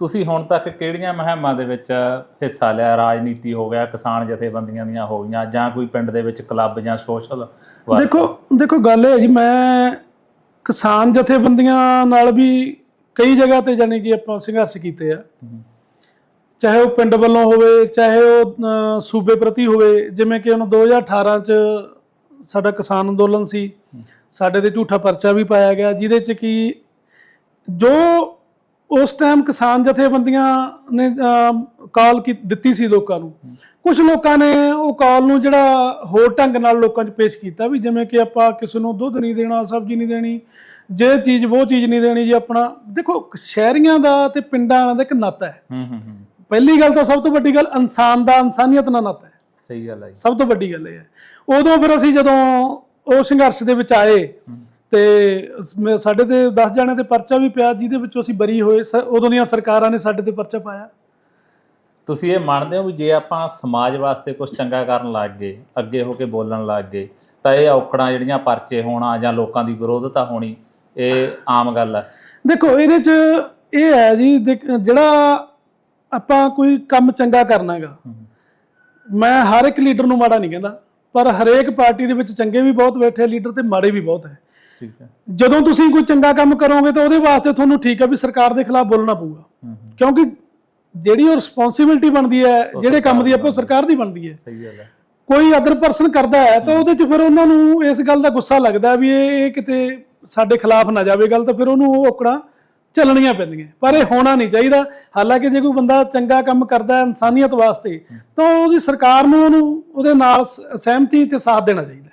ਤੁਸੀਂ ਹੁਣ ਤੱਕ ਕਿਹੜੀਆਂ ਮੁਹਿੰਮਾਂ ਦੇ ਵਿੱਚ ਹਿੱਸਾ ਲਿਆ? ਰਾਜਨੀਤੀ ਹੋ ਗਿਆ ਕਿਸਾਨ ਜਥੇਬੰਦੀਆਂ ਦੀਆਂ ਹੋ ਗਈਆਂ ਜਾਂ ਕੋਈ ਪਿੰਡ ਦੇ ਵਿੱਚ ਕਲੱਬ ਜਾਂ ਸੋਸ਼ਲ ਦੇਖੋ ਦੇਖੋ ਗੱਲ ਇਹ ਹੈ ਜੀ ਮੈਂ ਕਿਸਾਨ ਜਥੇਬੰਦੀਆਂ ਨਾਲ ਵੀ ਕਈ ਜਗ੍ਹਾ ਤੇ ਜਾਣੀ ਕਿ ਆਪਾਂ ਸੰਘਰਸ਼ ਕੀਤੇ ਆ। ਚਾਹੇ ਉਹ ਪਿੰਡ ਵੱਲੋਂ ਹੋਵੇ ਚਾਹੇ ਉਹ ਸੂਬੇ ਪ੍ਰਤੀ ਹੋਵੇ ਜਿਵੇਂ ਕਿ ਉਹਨੂੰ 2018 ਚ ਸਾਡਾ ਕਿਸਾਨ ਅੰਦੋਲਨ ਸੀ। ਸਾਡੇ ਤੇ ਝੂਠਾ ਪਰਚਾ ਵੀ ਪਾਇਆ ਗਿਆ ਜਿਹਦੇ ਚ ਕੀ ਜੋ ਉਸ ਟਾਈਮ ਕਿਸਾਨ ਜਥੇਬੰਦੀਆਂ ਨੇ ਕਾਲ ਕੀ ਦਿੱਤੀ ਸੀ ਲੋਕਾਂ ਨੂੰ। ਕੁਝ ਲੋਕਾਂ ਨੇ ਉਹ ਕਾਲ ਨੂੰ ਜਿਹੜਾ ਹੋਰ ਢੰਗ ਨਾਲ ਲੋਕਾਂ 'ਚ ਪੇਸ਼ ਕੀਤਾ ਵੀ ਜਿਵੇਂ ਕਿ ਆਪਾਂ ਕਿਸੇ ਨੂੰ ਦੁੱਧ ਨਹੀਂ ਦੇਣਾ ਸਬਜ਼ੀ ਨਹੀਂ ਦੇਣੀ ਜੇ ਚੀਜ਼ ਉਹ ਚੀਜ਼ ਨਹੀਂ ਦੇਣੀ ਜੀ ਆਪਣਾ। ਦੇਖੋ ਸ਼ਹਿਰੀਆਂ ਦਾ ਤੇ ਪਿੰਡਾਂ ਦਾ ਇੱਕ ਨਾਤਾ ਹੈ। ਹੂੰ ਹੂੰ ਹੂੰ। ਪਹਿਲੀ ਗੱਲ ਤਾਂ ਸਭ ਤੋਂ ਵੱਡੀ ਗੱਲ ਇਨਸਾਨ ਦਾ ਇਨਸਾਨੀਅਤ ਨਾਲ ਨਾਤਾ ਹੈ। ਸਹੀ ਗੱਲ ਹੈ ਸਭ ਤੋਂ ਵੱਡੀ ਗੱਲ ਇਹ ਹੈ। ਉਦੋਂ ਫਿਰ ਅਸੀਂ ਜਦੋਂ ਉਹ ਸੰਘਰਸ਼ ਦੇ ਵਿੱਚ ਆਏ ਤੇ ਮੈਂ- ਸਾਡੇ ਤੇ 10 ਜਾਣੇ ਤੇ ਪਰਚਾ ਵੀ ਪਿਆ ਜਿਹਦੇ ਵਿੱਚੋਂ ਅਸੀਂ ਬਰੀ ਹੋਏ ਸ- ਉਦੋਂ ਦੀਆਂ ਸਰਕਾਰਾਂ ਨੇ ਸਾਡੇ ਤੇ ਪਰਚਾ ਪਾਇਆ। ਤੁਸੀਂ ਇਹ ਮੰਨਦੇ ਹੋ ਵੀ ਜੇ ਆਪਾਂ ਸਮਾਜ ਵਾਸਤੇ ਕੁਝ ਚੰਗਾ ਕਰਨ ਲੱਗ ਗਏ ਅੱਗੇ ਹੋ ਕੇ ਬੋਲਣ ਲੱਗ ਗਏ ਤਾਂ ਇਹ ਔਕੜਾਂ ਜਿਹੜੀਆਂ ਪਰਚੇ ਹੋਣਾ ਜਾਂ ਲੋਕਾਂ ਦੀ ਵਿਰੋਧਤਾ ਹੋਣੀ ਇਹ ਆਮ ਗੱਲ ਹੈ ਦੇਖੋ ਇਹਦੇ ਚ ਇਹ ਹੈ ਜੀ ਦੇਖ- ਜਿਹੜਾ ਆਪਾਂ ਕੋਈ ਕੰਮ ਚੰਗਾ ਕਰਨਾ ਹੈਗਾ ਮੈਂ ਹਰ ਇੱਕ ਲੀਡਰ ਨੂੰ ਮਾੜਾ ਨਹੀਂ ਕਹਿੰਦਾ। ਪਰ ਹਰੇਕ ਪਾਰਟੀ ਦੇ ਵਿੱਚ ਚੰਗੇ ਵੀ ਬਹੁਤ ਬੈਠੇ ਲੀਡਰ ਤੇ ਮਾੜੇ ਵੀ ਬਹੁਤ ਹੈ। ਠੀਕ ਹੈ। ਜਦੋਂ ਤੁਸੀਂ ਕੋਈ ਚੰਗਾ ਕੰਮ ਕਰੋਗੇ ਤਾਂ ਉਹਦੇ ਵਾਸਤੇ ਤੁਹਾਨੂੰ ਠੀਕ ਹੈ ਵੀ ਸਰਕਾਰ ਦੇ ਖਿਲਾਫ ਬੋਲਣਾ ਪਊਗਾ। ਕਿਉਂਕਿ ਜਿਹੜੀ ਉਹ ਰਿਸਪੌਂਸਿਬਿਲਟੀ ਬਣਦੀ ਹੈ ਜਿਹੜੇ ਕੰਮ ਦੀ ਆਪਾਂ ਸਰਕਾਰ ਦੀ ਬਣਦੀ ਹੈ। ਸਹੀ ਗੱਲ ਹੈ। ਕੋਈ ਅਦਰ ਪਰਸਨ ਕਰਦਾ ਹੈ ਤਾਂ ਉਹਦੇ 'ਚ ਫਿਰ ਉਹਨਾਂ ਨੂੰ ਇਸ ਗੱਲ ਦਾ ਗੁੱਸਾ ਲੱਗਦਾ ਵੀ ਇਹ ਇਹ ਕਿਤੇ ਸਾਡੇ ਖਿਲਾਫ ਨਾ ਜਾਵੇ ਗੱਲ ਤਾਂ ਫਿਰ ਉਹਨੂੰ ਉਹ ਔਕੜਾਂ ਚੱਲਣੀਆਂ ਪੈਂਦੀਆਂ। ਪਰ ਇਹ ਹੋਣਾ ਨਹੀਂ ਚਾਹੀਦਾ। ਹਾਲਾਂਕਿ ਜੇ ਕੋਈ ਬੰਦਾ ਚੰਗਾ ਕੰਮ ਕਰਦਾ ਹੈ ਇਨਸਾਨੀਅਤ ਵਾਸਤੇ, ਤਾਂ ਉਹਦੀ ਸਰਕਾਰ ਨੂੰ ਉਹਨੂੰ ਉਹਦੇ ਨਾਲ ਸ- ਸਹਿਮਤੀ ਤੇ ਸਾਥ ਦੇਣਾ ਚਾਹੀਦਾ।